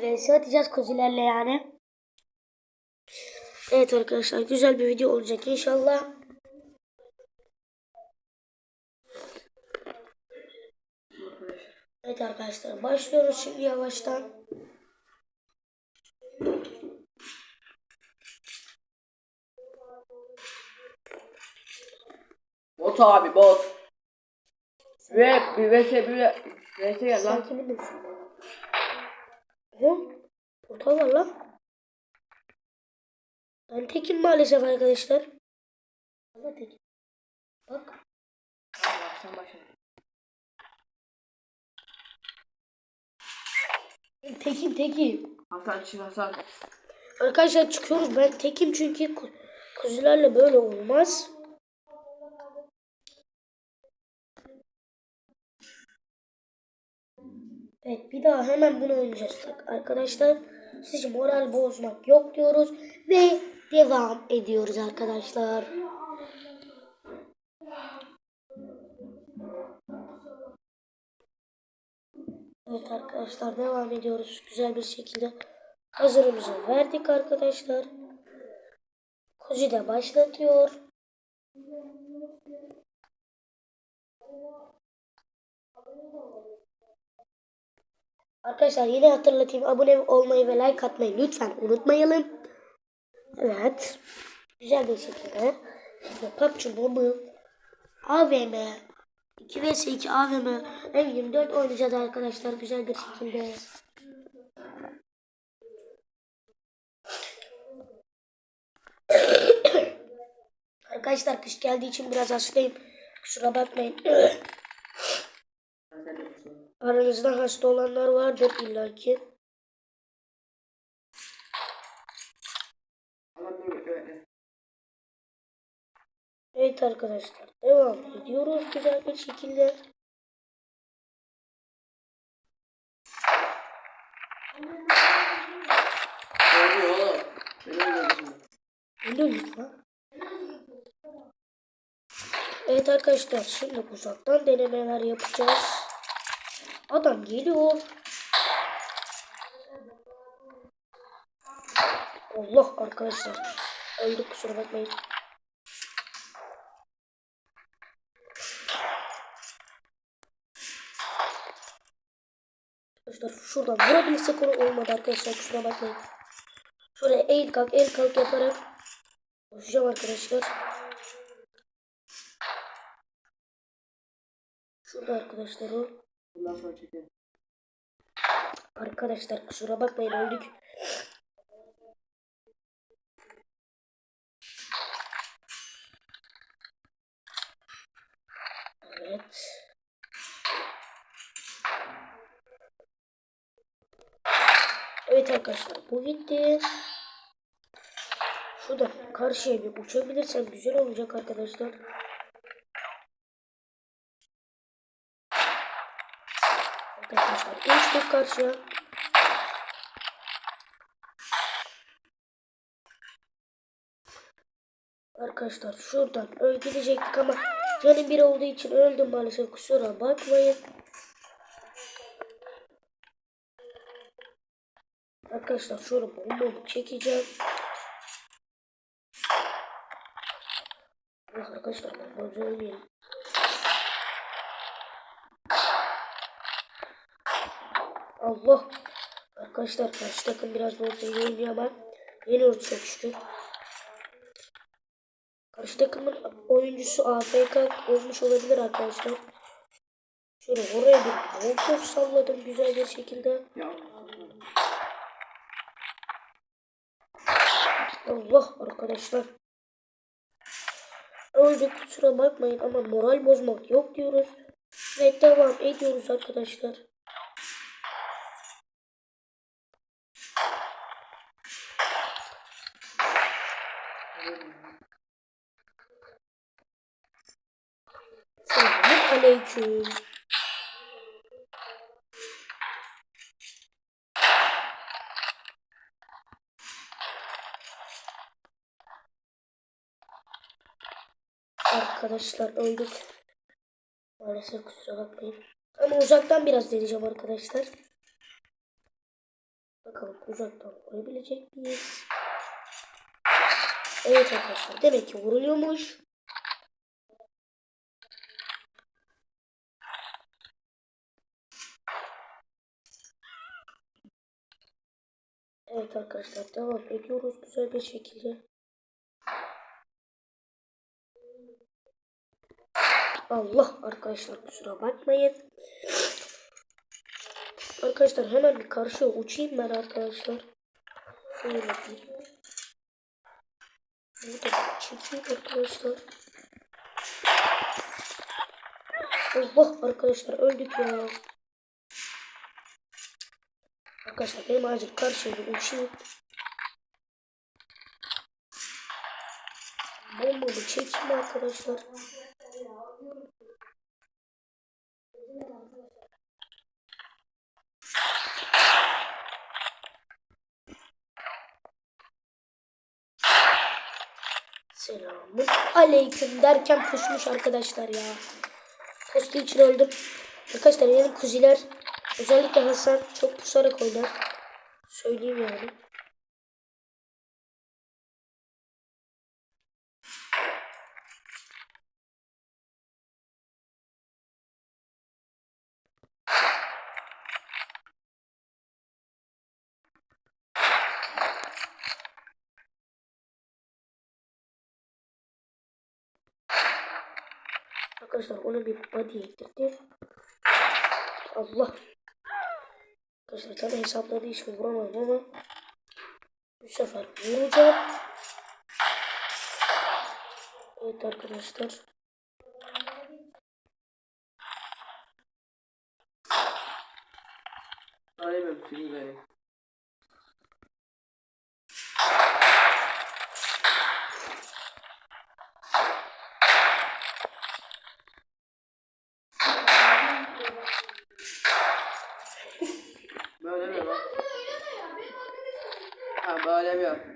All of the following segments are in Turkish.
VS atacağız kuzilerle yani. Evet arkadaşlar güzel bir video olacak inşallah. Evet arkadaşlar başlıyoruz şimdi yavaştan. Bot abi bot. Ve bir vs bir vs gel Sen lan. kimin misin? Hı? Portal var lan. Ben tekim maalesef arkadaşlar. Allah tekim. Bak. Sen. Ben Tekim tekim. Hasan çık Hasan. Arkadaşlar çıkıyoruz. Ben tekim çünkü ku- kuzularla böyle olmaz. Evet bir daha hemen bunu oynayacağız arkadaşlar. Siz moral bozmak yok diyoruz ve devam ediyoruz arkadaşlar. Evet arkadaşlar devam ediyoruz güzel bir şekilde. Hazırımızı verdik arkadaşlar. Kuzi de başlatıyor. Arkadaşlar yine hatırlatayım abone olmayı ve like atmayı lütfen unutmayalım. Evet. Güzel bir şekilde. Şimdi PUBG Mobile AVM 2 vs 2 AVM M24 oynayacağız arkadaşlar güzel bir şekilde. Arkadaşlar kış geldiği için biraz hastayım. Kusura bakmayın. Aranızda hasta olanlar vardır illaki. Evet arkadaşlar devam ediyoruz güzel bir şekilde. Evet arkadaşlar şimdi uzaktan denemeler yapacağız. Adam geliyor. Allah arkadaşlar. Öldük kusura bakmayın. Arkadaşlar şuradan vurabilirsek onu olmadı arkadaşlar kusura bakmayın. Şöyle el kalk el kalk yaparak koşacağım arkadaşlar. Şurada arkadaşlar o. Bundan sonra çekelim. Arkadaşlar kusura bakmayın öldük. Evet. Evet arkadaşlar bu gitti. Şurada karşıya bir uçabilirsem güzel olacak arkadaşlar. Arkadaşlar uçtuk karşıya. Arkadaşlar şuradan öyle gidecektik ama canım bir olduğu için öldüm maalesef kusura bakmayın. Arkadaşlar şöyle bombamı çekeceğim. Arkadaşlar bombamı ölmeyelim. Allah. Arkadaşlar karşı takım biraz iyi oynuyor ama yeniyoruz çok şükür. Karşı takımın oyuncusu AFK olmuş olabilir arkadaşlar. Şöyle oraya bir molotof salladım güzel bir şekilde. Allah arkadaşlar. Öldük kusura bakmayın ama moral bozmak yok diyoruz. Ve devam ediyoruz arkadaşlar. Selamun aleyküm. Arkadaşlar öldük. Maalesef kusura bakmayın. Ama uzaktan biraz deneyeceğim arkadaşlar. Bakalım uzaktan vurabilecek miyiz? Evet arkadaşlar demek ki vuruluyormuş. Evet arkadaşlar devam ediyoruz güzel bir şekilde. Allah arkadaşlar kusura bakmayın. Arkadaşlar hemen bir karşıya uçayım ben arkadaşlar. Şöyle bir. Burada bir çekeyim arkadaşlar. Allah arkadaşlar öldük ya. Arkadaşlar benim acil karşıya bir uçayım. Bombamı çekeyim arkadaşlar. Selamun aleyküm derken pusmuş arkadaşlar ya. Postu için öldüm. Arkadaşlar benim kuziler özellikle Hasan çok pusarak oynar. Söyleyeyim yani. Arkadaşlar ona bir body ekledim. Allah. Arkadaşlar tabi hesapladığı için vuramadım ama bu sefer vuracağım. Evet arkadaşlar. Söylemiyorum şimdi beni. Böyle mi bak? Ha böyle mi yap?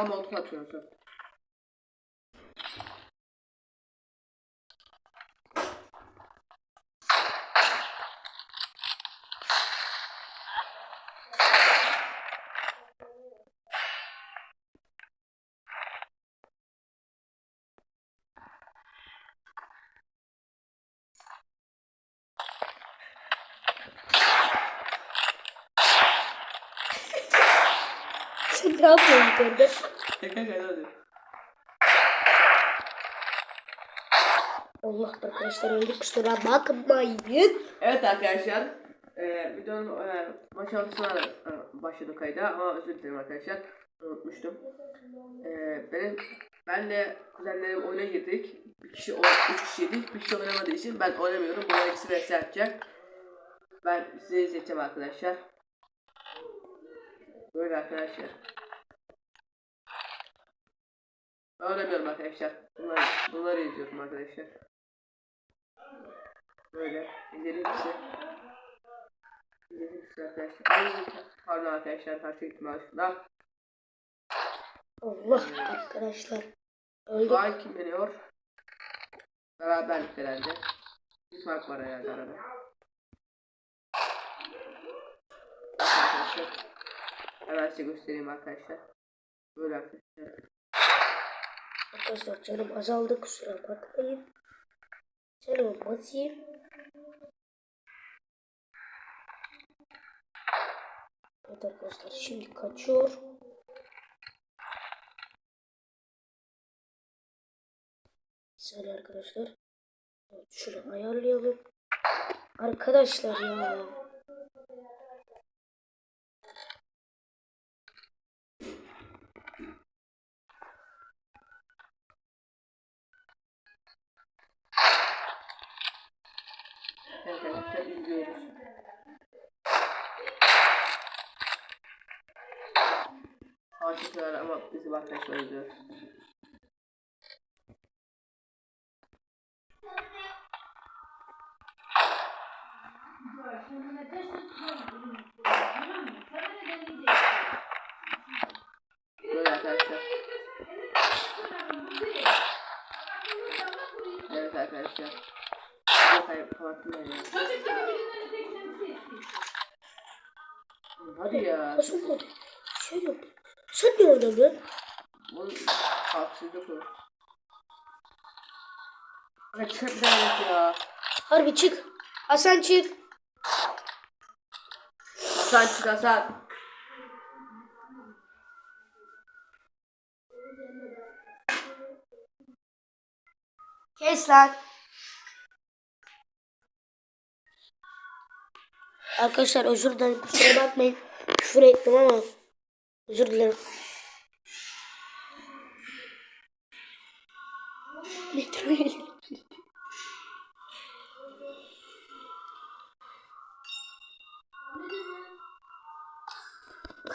Oynamıyor benim bana molotof atıyorsun. Sen ne yapıyorsun yukarıda? Şaka şaka. Allah arkadaşlar öldük kusura bakmayın. Evet arkadaşlar. E, videonun e, maç ortasına e, başladım kayda ama özür dilerim arkadaşlar. Unutmuştum. E, benim ben de kuzenlerim oyuna girdik. Bir kişi o üç kişiydik. Bir kişi oynamadığı için ben oynamıyorum. Bunlar ikisi vs atacak. Ben size izleteceğim arkadaşlar. Böyle arkadaşlar. Oynamıyorum arkadaşlar. Bunları, bunları izliyorum arkadaşlar. Böyle izledim size. İzledim size arkadaşlar. Pardon arkadaşlar karşı gittim aşkına. Allah arkadaşlar. Öldük. Vay kim yeniyor? Beraberlik herhalde. Bir fark var herhalde arada. Arkadaşlar. Hemen size göstereyim arkadaşlar. Böyle arkadaşlar. Arkadaşlar canım azaldı kusura bakmayın. Canımı basayım. Evet arkadaşlar şimdi kaçıyor. Bir saniye arkadaşlar. Evet, şunu ayarlayalım. Arkadaşlar ya. Arkadaşlar izliyor. Böyle arkadaşlar. Evet arkadaşlar. Hadi ya. Sen ne oynadın? Bu haksızlık bir tane ya. Harbi çık. Hasan çık. Hasan çık Hasan. Kes lan. Arkadaşlar özür dilerim. Kusura bakmayın. Küfür ettim ama. Özür dilerim.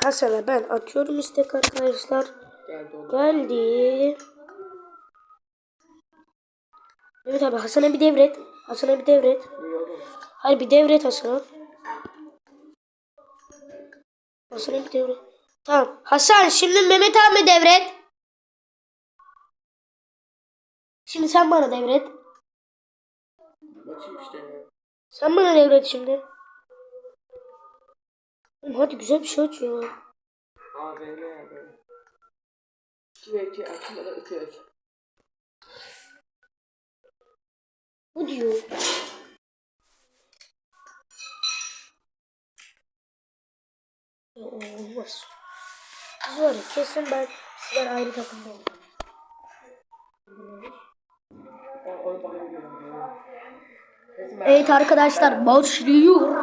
Hasan'a ben atıyorum istek arkadaşlar. Geldi oğlum. Geldi. Evet abi Hasan'a bir devret. Hasan'a bir devret. Hayır bir devret Hasan'a. Hasan'a bir devret. Tamam. Hasan şimdi Mehmet abi devret. Şimdi sen bana devret. Bakayım işte. Sen bana devret şimdi. Oğlum Hadi güzel bir şey aç ya. Abi ne abi? 2 ve 2 açmadan 3 ve 3. Bu diyor. Ya, Olmaz. Ya kesin ben sizden ayrı takımda oldum. Evet arkadaşlar başlıyor.